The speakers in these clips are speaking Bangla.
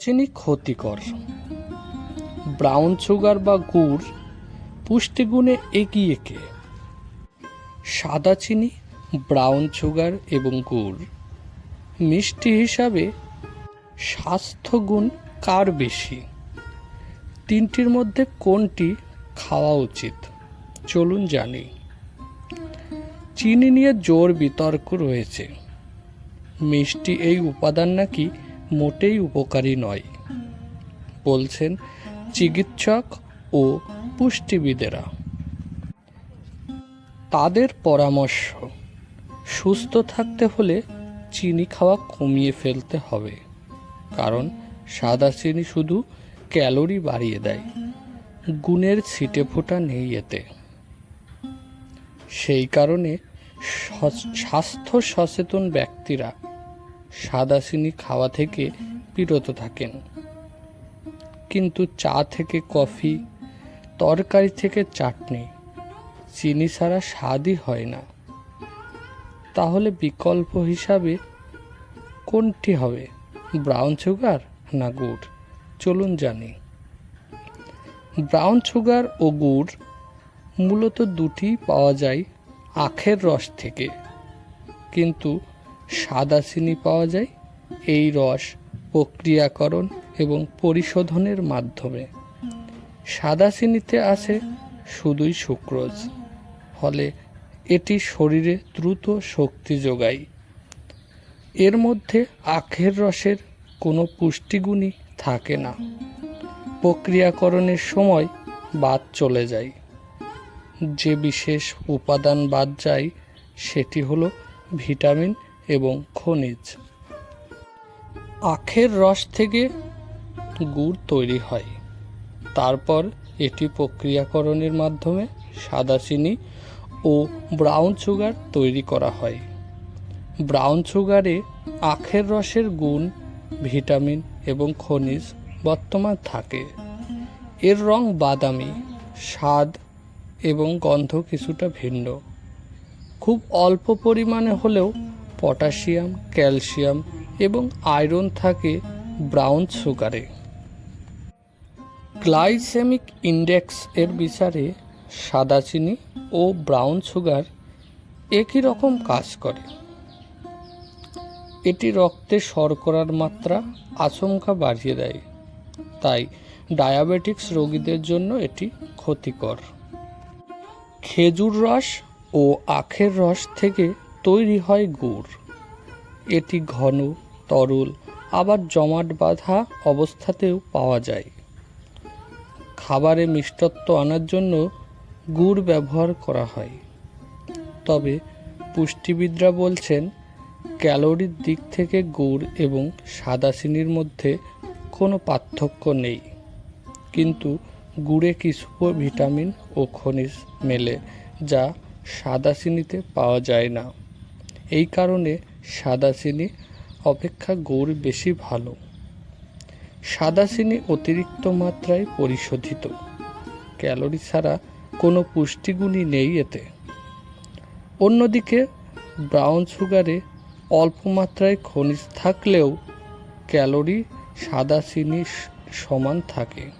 চিনি ক্ষতিকর। ব্রাউন সুগার বা গুড় পুষ্টিগুণে এগিয়ে কে? সাদা চিনি, ব্রাউন সুগার এবং গুড়। মিষ্টি হিসাবে স্বাস্থ্যগুণ কার বেশি? তিনটির মধ্যে কোনটি খাওয়া উচিত? চলুন জানি। চিনি নিয়ে জোর বিতর্ক রয়েছে। মিষ্টি এই উপাদান নাকি মোটেই উপকারী নয়। বলছেন চিকিৎসক ও পুষ্টিবিদেরা। তাদের পরামর্শ, সুস্থ থাকতে হলে চিনি খাওয়া কমিয়ে ফেলতে হবে। কারণ সাদা চিনি শুধু ক্যালোরি বাড়িয়ে দেয়। গুণের ছিটে ফোঁটা নেই এতে। সেই কারণে স্বাস্থ্য সচেতন ব্যক্তিরা সাদা চিনি খাওয়া থেকে বিরত থাকেন। কিন্তু চা থেকে কফি, তরকারি থেকে চাটনি চিনি ছাড়া স্বাদই হয় না। তাহলে বিকল্প হিসাবে কোনটি হবে? ব্রাউন সুগার না গুড়? চলুন জানি। ব্রাউন সুগার ও গুড় মূলত দুটি পাওয়া যায় আখের রস থেকে। কিন্তু সাদা চিনি পাওয়া যায়। এই রস প্রক্রিয়াকরণ এবং পরিশোধনের মাধ্যমে। সাদা চিনিতে আছে শুধুই সুক্রোজ। ফলে এটি শরীরে দ্রুত শক্তি যোগায়। এর মধ্যে আখের রসের কোনো পুষ্টিগুণই থাকে না। প্রক্রিয়াকরণের সময় বাদ চলে যায়। যে বিশেষ উপাদান বাদ যায়, সেটি হলো ভিটামিন এবং খনিজ। আখের রস থেকে গুড় তৈরি হয়। তারপর এটি প্রক্রিয়াকরণের মাধ্যমে সাদা চিনি ও ব্রাউন সুগার তৈরি করা হয়। ব্রাউন সুগারে আখের রসের গুণ, ভিটামিন এবং খনিজ বর্তমান থাকে। এর রং বাদামি, স্বাদ এবং গন্ধ কিছুটা ভিন্ন। খুব অল্প পরিমাণে হলেও পটাশিয়াম, ক্যালসিয়াম এবং আয়রন থাকে ব্রাউন সুগারে। গ্লাইসেমিক ইন্ডেক্স এর বিচারে সাদা চিনি ও ব্রাউন সুগার একই রকম কাজ করে। এটি রক্তে শর্করার মাত্রা আচমকা বাড়িয়ে দেয়, তাই ডায়াবেটিক্স রোগীদের জন্য এটি ক্ষতিকর। খেজুর রস ও আখের রস থেকে তৈরি হয় গুড়। এটি ঘন, তরল, আবার জমাট বাঁধা অবস্থাতেও পাওয়া যায়। খাবারে মিষ্টত্ব আনার জন্য গুড় ব্যবহার করা হয়। তবে পুষ্টিবিদরা বলছেন, ক্যালোরির দিক থেকে গুড় এবং সাদা চিনির মধ্যে কোনো পার্থক্য নেই। কিন্তু গুড়ে কিছু ভিটামিন ও খনিজ মেলে, যা সাদা চিনিতে পাওয়া যায় না। এই কারণে সাদা চিনি অপেক্ষা গুড় বেশি ভালো। সাদা চিনি অতিরিক্ত মাত্রায় পরিশোধিত। ক্যালোরি ছাড়া কোনো পুষ্টিগুণই নেই এতে। অন্যদিকে, ব্রাউন সুগারে অল্প মাত্রায় খনিজ থাকলেও ক্যালোরি সাদা চিনি সমান থাকে।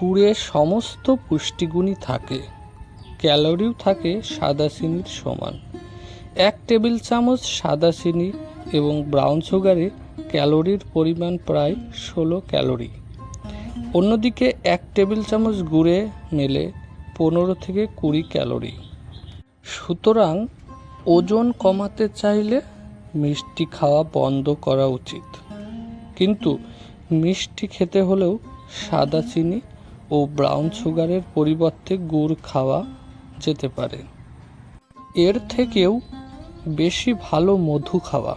গুড়ে সমস্ত পুষ্টিগুণই থাকে। ক্যালোরিও থাকে সাদা চিনির সমান। এক টেবিল চামচ সাদা চিনি এবং ব্রাউন সুগারে ক্যালোরির পরিমাণ প্রায় ষোলো ক্যালোরি। অন্যদিকে এক টেবিল চামচ গুড়ে মেলে পনেরো থেকে কুড়ি ক্যালোরি। সুতরাং ওজন কমাতে চাইলে মিষ্টি খাওয়া বন্ধ করা উচিত। কিন্তু মিষ্টি খেতে হলেও সাদা চিনি ও ব্রাউন সুগারের পরিবর্তে গুড় খাওয়া যেতে পারে। এর থেকেও বেশি ভালো মধু খাওয়া।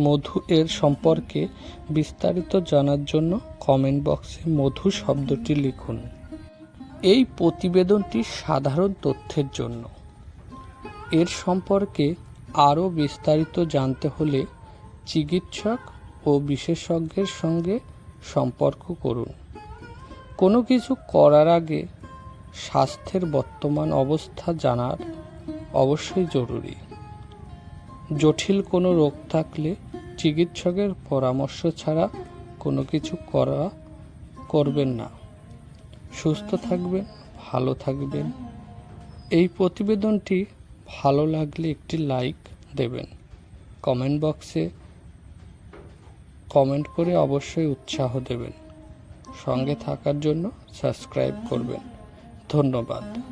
মধু এর সম্পর্কে বিস্তারিত জানার জন্য কমেন্ট বক্সে মধু শব্দটি লিখুন। এই প্রতিবেদনটি সাধারণ তথ্যের জন্য। এর সম্পর্কে আরও বিস্তারিত জানতে হলে চিকিৎসক ও বিশেষজ্ঞের সঙ্গে সম্পর্ক করুন। কোনো কিছু করার আগে স্বাস্থ্যের বর্তমান অবস্থা জানার অবশ্যই জরুরি। জটিল কোনো রোগ থাকলে চিকিৎসকের পরামর্শ ছাড়া কোনো কিছু করা করবেন না। সুস্থ থাকবেন, ভালো থাকবেন। এই প্রতিবেদনটি ভালো লাগলে একটি লাইক দেবেন। কমেন্ট বক্সে কমেন্ট করে অবশ্যই উৎসাহ দেবেন। সঙ্গে থাকার জন্য সাবস্ক্রাইব করবেন। ধন্যবাদ।